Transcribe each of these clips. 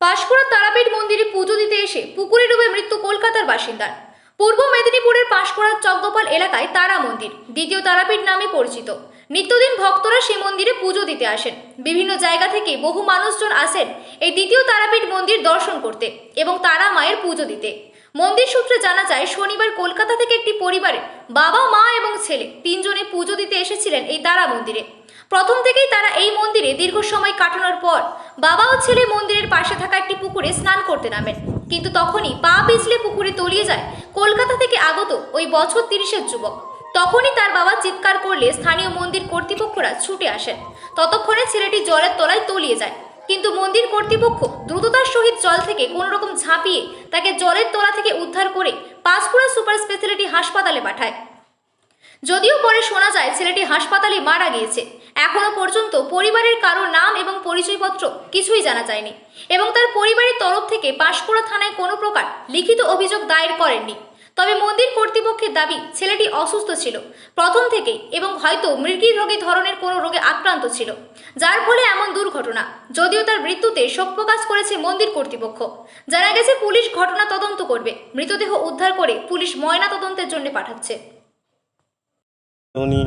পাঁশকুড়া তারাপীঠ মন্দিরে পুজো দিতে এসে পুকুরে ডুবে মৃত্যু কলকাতার বাসিন্দার পূর্ব মেদিনীপুরের পাঁশকুড়ার চকগোপাল এলাকায় তারা মন্দির, দ্বিতীয় তারাপীঠ নামে পরিচিত। নিত্যদিন ভক্তরা সেই মন্দিরে পুজো দিতে আসেন। বিভিন্ন জায়গা থেকে বহু মানুষজন আসেন এই দ্বিতীয় তারাপীঠ মন্দির দর্শন করতে এবং তারা মায়ের পুজো দিতে। মন্দির সূত্রে জানা যায়, শনিবার কলকাতা থেকে একটি পরিবারে বাবা, মা এবং ছেলে তিনজনে পুজো দিতে এসেছিলেন এই তারা মন্দিরে। প্রথম থেকেই তারা এই মন্দিরে দীর্ঘ সময় কাটানোর পর বাবা ও ছেলে মন্দিরের পাশে থাকা একটি পুকুরে স্নান করতে নামেন। কিন্তু তখনই পা পিছলে পুকুরে তলিয়ে যায় কলকাতা থেকে আগত ওই বছর তিরিশের যুবক। তখনই তার বাবা চিৎকার করলে স্থানীয় মন্দির কর্তৃপক্ষরা ছুটে আসেন। ততক্ষণে ছেলেটি জলের তলায় তলিয়ে যায়। কিন্তু মন্দির কর্তৃপক্ষ দ্রুততার সহিত জল থেকে কোনো রকম ঝাঁপিয়ে তাকে জলের তলা থেকে উদ্ধার করে পাঁশকুড়া সুপার স্পেশালিটি হাসপাতালে পাঠায়। যদিও পরে শোনা যায় ছেলেটি হাসপাতালে মারা গিয়েছে। এখনও পর্যন্ত পরিবারের কারও নাম এবং পরিচয়পত্র কিছুই জানা যায়নি এবং তার পরিবারের তরফ থেকে পাঁশকুড়া থানায় কোনো প্রকার লিখিত অভিযোগ দায়ের করেননি। তবে মন্দির কর্তৃপক্ষের দাবি, ছেলেটি অসুস্থ ছিল। প্রথম থেকে এবং হয়তো মৃগী রোগী ধরনের কোনো রোগে আক্রান্ত ছিল। যার ফলে এমন দুর্ঘটনা, যদিও তার মৃত্যুতে শোক প্রকাশ করেছে মন্দির কর্তৃপক্ষ। জানা গেছে, পুলিশ ঘটনা তদন্ত করবে। মৃতদেহ উদ্ধার করে পুলিশ ময়না তদন্তের জন্য পাঠাচ্ছে। উনি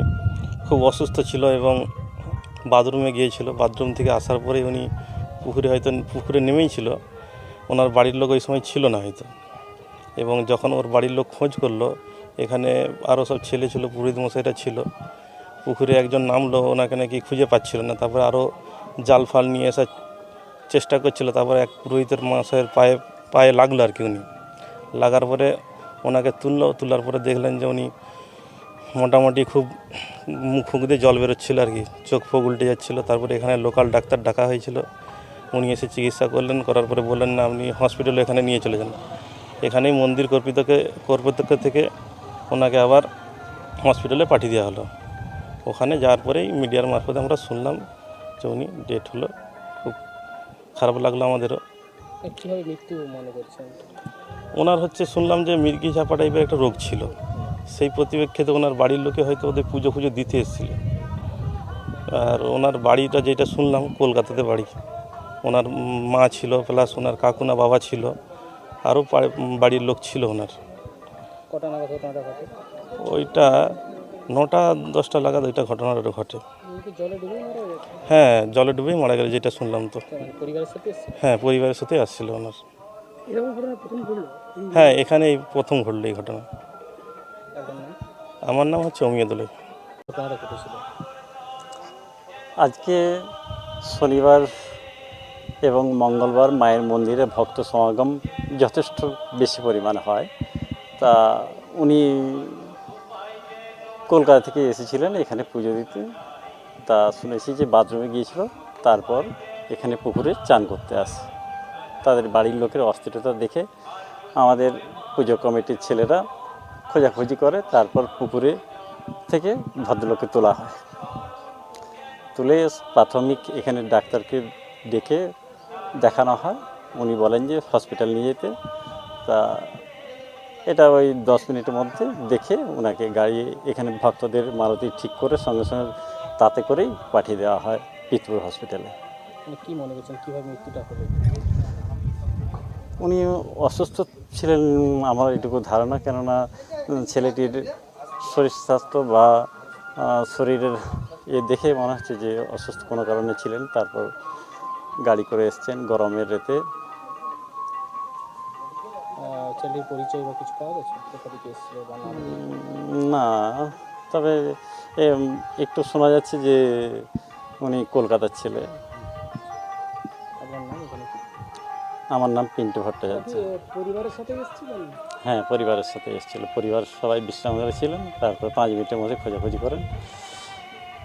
খুব অসুস্থ ছিল এবং বাথরুমে গিয়েছিল। বাথরুম থেকে আসার পরে উনি পুকুরে হয়তো, পুকুরে নেমেই ছিল। ওনার বাড়ির লোক ওই সময় ছিল না হয়তো। এবং যখন ওর বাড়ির লোক খোঁজ করল, এখানে আরও সব ছেলে ছিল, পুরোহিত মশাইরা ছিল। পুকুরে একজন নামলো, ওনাকে নাকি খুঁজে পাচ্ছিল না। তারপরে আরও জাল ফাল নিয়ে আসার চেষ্টা করছিল। তারপরে এক পুরোহিতের মশাইয়ের পায়ে পায়ে লাগল আর কি উনি। লাগার পরে ওনাকে তুললো। তোলার পরে দেখলেন যে উনি মোটামুটি খুব মুখ ফুক দিয়ে জল বেরোচ্ছিলো আর কি। চোখ ফোক উল্টে যাচ্ছিল। তারপরে এখানে লোকাল ডাক্তার ডাকা হয়েছিল। উনি এসে চিকিৎসা করলেন করার পরে বললেন না আপনি হসপিটালে এখানে নিয়ে চলে যান। এখানেই মন্দির কর্তৃপক্ষকে কর্তৃপক্ষ থেকে ওনাকে আবার হসপিটালে পাঠিয়ে দেওয়া হলো। ওখানে যাওয়ার পরেই মিডিয়ার মারফতে আমরা শুনলাম যে উনি ডেট হলো। খুব খারাপ লাগল আমাদেরও। কীভাবে মৃত্যু মনে করছেন? ওনার হচ্ছে শুনলাম যে মির্গি ঝাপা টাইপের একটা রোগ ছিল। সেই প্রতিপ্রেক্ষিতে ওনার বাড়ির লোকে হয়তো ওদের পুজো ফুজো দিতে এসেছিল। আর ওনার বাড়িটা যেটা শুনলাম কলকাতাতে বাড়ি। ওনার মা ছিল প্লাস ওনার কাকুনা বাবা ছিল। আরও বাড়ির লোক ছিল ওনার। ঘটে? ওইটা নটা দশটা লাগাদ ওইটা ঘটনাটা ঘটে। মারা গেছে? হ্যাঁ জলে ডুবেই মারা গেল যেটা শুনলাম তো। হ্যাঁ পরিবারের সাথে আসছিল ওনার। হ্যাঁ এখানে প্রথম ঘটলো এই ঘটনা। আমার নাম হচ্ছে অমিয়দুলাই আজকে শনিবার এবং মঙ্গলবার মায়ের মন্দিরে ভক্ত সমাগম যথেষ্ট বেশি পরিমাণ হয়। তা উনি কলকাতা থেকে এসেছিলেন এখানে পুজো দিতে। তা শুনেছি যে বাথরুমে গিয়েছিল, তারপর এখানে পুকুরে চান করতে আসে। তাদের বাড়ির লোকের অস্থিরতা দেখে আমাদের পুজো কমিটির ছেলেরা খোঁজাখুঁজি করে তারপর পুকুরে থেকে ভদ্রলোককে তোলা হয়। তুলে প্রাথমিক এখানে ডাক্তারকে ডেকে দেখানো হয়। উনি বলেন যে হসপিটাল নিয়ে যেতে। তা এটা ওই দশ মিনিটের মধ্যে দেখে ওনাকে গাড়ি এখানে ভক্তদের মারুতি ঠিক করে সঙ্গে সঙ্গে তাতে করেই পাঠিয়ে দেওয়া হয় পিতপুর হসপিটালে। মানে কি মনে করছেন কীভাবে মৃত্যুটা হলো? উনি অসুস্থ ছিলেন আমার এটুকু ধারণা কেননা ছেলেটির শরীর স্বাস্থ্য বা শরীরের এ দেখে মনে হচ্ছে যে অসুস্থ কোনো কারণে ছিলেন তারপর গাড়ি করে এসছেন গরমের রেতে। ছেলেটির পরিচয় বা কিছু পাওয়া গেছে? না তবে একটু শোনা যাচ্ছে যে উনি কলকাতার ছেলে। আমার নাম পিন্টু ভট্টাচার্য। পরিবারের সাথে এসেছিলেন? হ্যাঁ পরিবারের সাথে এসেছিল। পরিবার সবাই বিশ্রাম ছিলেন তারপর পাঁচ মিনিটের মধ্যে খোঁজাখুঁজি করেন।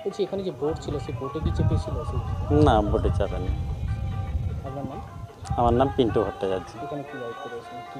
বলছি এখানে যে বোট ছিল? সেই বোটে কি চেপেছিল না বোটে চাপেনি আপনার নাম? আমার নাম পিন্টু ভট্টাচার্য। এখানে কি দায়িত্ব রয়েছে? কী